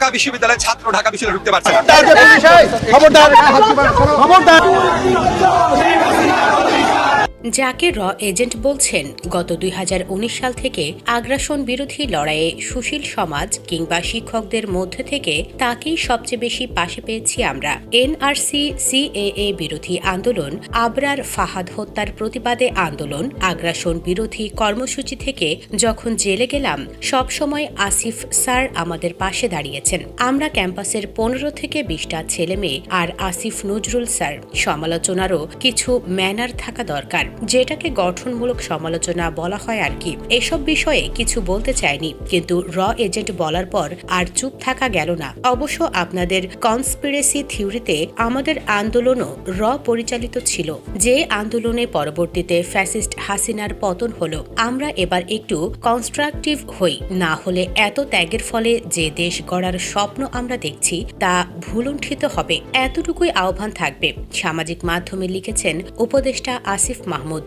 ঢাকা বিশ্ববিদ্যালয়ের ছাত্র ঢাকা বিশ্ববিদ্যালয়ে ঢুকতে পারছে না। খবরদার খবরদার। যাকে র এজেন্ট বলছেন, গত দুই হাজার উনিশ সাল থেকে আগ্রাসন বিরোধী লড়াইয়ে সুশীল সমাজ কিংবা শিক্ষকদের মধ্যে থেকে তাকেই সবচেয়ে বেশি পাশে পেয়েছি আমরা। এনআরসি, সিএএ বিরোধী আন্দোলন, আবরার ফাহাদ হত্যার প্রতিবাদে আন্দোলন, আগ্রাসন বিরোধী কর্মসূচি থেকে যখন জেলে গেলাম, সবসময় আসিফ স্যার আমাদের পাশে দাঁড়িয়েছেন। আমরা ক্যাম্পাসের পনেরো থেকে বিশটা ছেলে মেয়ে আর আসিফ নজরুল স্যার। সমালোচনারও কিছু ম্যানার থাকা দরকার। যেটাকে গঠনমূলক সমালোচনা বলা হয় আর কি। এসব বিষয়ে কিছু বলতে চাইনি, কিন্তু র এজেন্ট বলার পর আর চুপ থাকা গেল না। অবশ্য আপনাদের কনস্পিরেসি থিওরিতে আমাদের আন্দোলনও র পরিচালিত ছিল। যে আন্দোলনে পরবর্তীতে ফ্যাসিস্ট হাসিনার পতন হলো, আমরা এবার একটু কনস্ট্রাকটিভ হই। না হলে এত ত্যাগের ফলে যে দেশ গড়ার স্বপ্ন আমরা দেখছি, তা ভুলুণ্ঠিত হবে। এতটুকুই আহ্বান থাকবে। সামাজিক মাধ্যমে লিখেছেন উপদেষ্টা আসিফ মাহমুদ।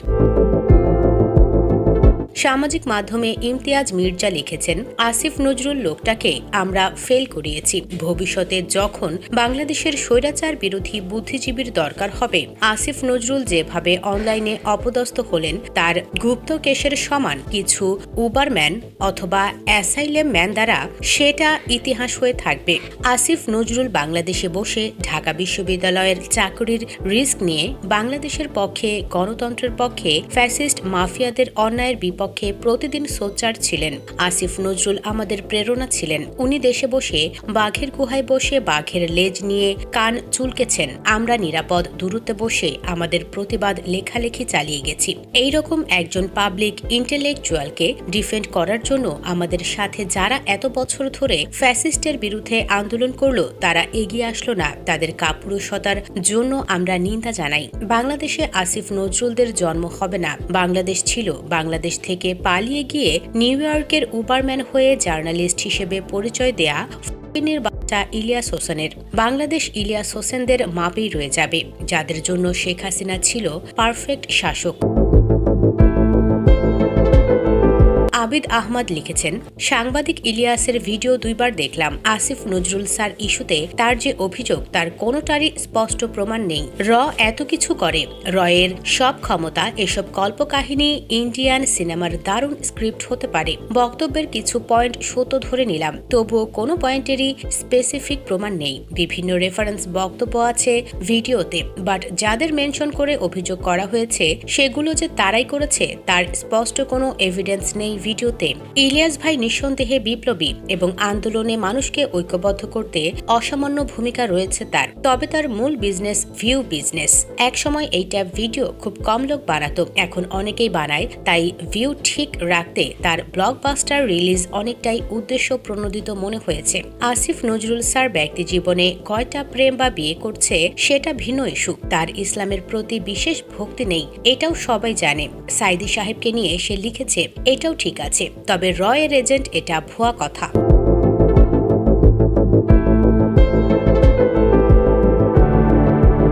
সামাজিক মাধ্যমে ইমতিয়াজ মির্জা লিখেছেন, আসিফ নজরুল লোকটাকে আমরা ফেল করিয়েছি। ভবিষ্যতে যখন বাংলাদেশের স্বৈরাচার বিরোধী বুদ্ধিজীবীর দরকার হবে, আসিফ নজরুল যেভাবে অনলাইনে অপদস্থ হলেন, তার গুপ্ত কেসের সমান কিছু উবারম্যান অথবা অ্যাসাইলেম ম্যান দ্বারা সেটা ইতিহাস হয়ে থাকবে। আসিফ নজরুল বাংলাদেশে বসে ঢাকা বিশ্ববিদ্যালয়ের চাকরির রিস্ক নিয়ে বাংলাদেশের পক্ষে, গণতন্ত্রের পক্ষে ফ্যাসিস্ট মাফিয়াদের অন্যায়ের বিপক্ষে প্রতিদিন সোচ্চার ছিলেন। আসিফ নজরুল আমাদের প্রেরণা ছিলেন। উনি দেশে বসে বাঘের গুহায় বসে বাঘের লেজ নিয়ে কান চুলকেছেন। আমরা নিরাপদ দূরত্বে বসে আমাদের প্রতিবাদ লেখালেখি চালিয়ে গেছি। এই রকম একজন পাবলিক ইন্টেলেকচুয়ালকে ডিফেন্ড করার জন্য আমাদের সাথে যারা এত বছর ধরে ফ্যাসিস্টের বিরুদ্ধে আন্দোলন করল, তারা এগিয়ে আসলো না। তাদের কাপুরুষতার জন্য আমরা নিন্দা জানাই। বাংলাদেশে আসিফ নজরুলদের জন্ম হবে না। বাংলাদেশ ছিল বাংলাদেশ থেকে পালিয়ে গিয়ে নিউ ইয়র্কের উবারম্যান হয়ে জার্নালিস্ট হিসেবে পরিচয় দেয়া ফিনের বাচ্চা ইলিয়াস হোসেনের। বাংলাদেশ ইলিয়াস হোসেনদের মাপেই রয়ে যাবে, যাদের জন্য শেখ হাসিনা ছিল পারফেক্ট শাসক। আবিদ আহমদ লিখেছেন, সাংবাদিক ইলিয়াসের ভিডিও দুইবার দেখলাম, আসিফ নজরুল স্যার ইস্যুতে তার যে অভিযোগ তার কোনোটারই স্পষ্ট প্রমাণ নেই। র এত কিছু করে। রয়ের সব ক্ষমতা এসব কল্পকাহিনী ইন্ডিয়ান সিনেমার দারুণ স্ক্রিপ্ট হতে পারে। বক্তব্যের কিছু পয়েন্ট সত্য ধরে নিলাম, তবুও কোনো পয়েন্টেরই স্পেসিফিক প্রমাণ নেই। বিভিন্ন রেফারেন্স বক্তব্য আছে ভিডিওতে, বাট যাদের মেনশন করে অভিযোগ করা হয়েছে, সেগুলো যে তারাই করেছে, তার স্পষ্ট কোনো এভিডেন্স নেই ভিডিওতে ইলিয়াস ভাই নিঃসন্দেহে বিপ্লবী এবং আন্দোলনে মানুষকে ঐক্যবদ্ধ করতে অসামান্য ভূমিকা রয়েছে তার। তবে তার মূল বিজনেস ভিউ বিজনেস। একসময় এইটা ভিডিও খুব কম লোক বানাতো, এখন অনেকেই বানায়, তাই ভিউ ঠিক রাখতে তার ব্লকবাস্টার রিলিজ অনেকটাই উদ্দেশ্য প্রণোদিত মনে হয়েছে। আসিফ নজরুল স্যার ব্যক্তি জীবনে কয়টা প্রেম বা বিয়ে করছে সেটা ভিন্ন ইস্যু তার ইসলামের প্রতি বিশেষ ভক্তি নেই, এটাও সবাই জানে। সাইদি সাহেবকে নিয়ে সে লিখেছে, এটাও ঠিক আছে তবে রয়ের এজেন্ট এটা ভুয়া কথা।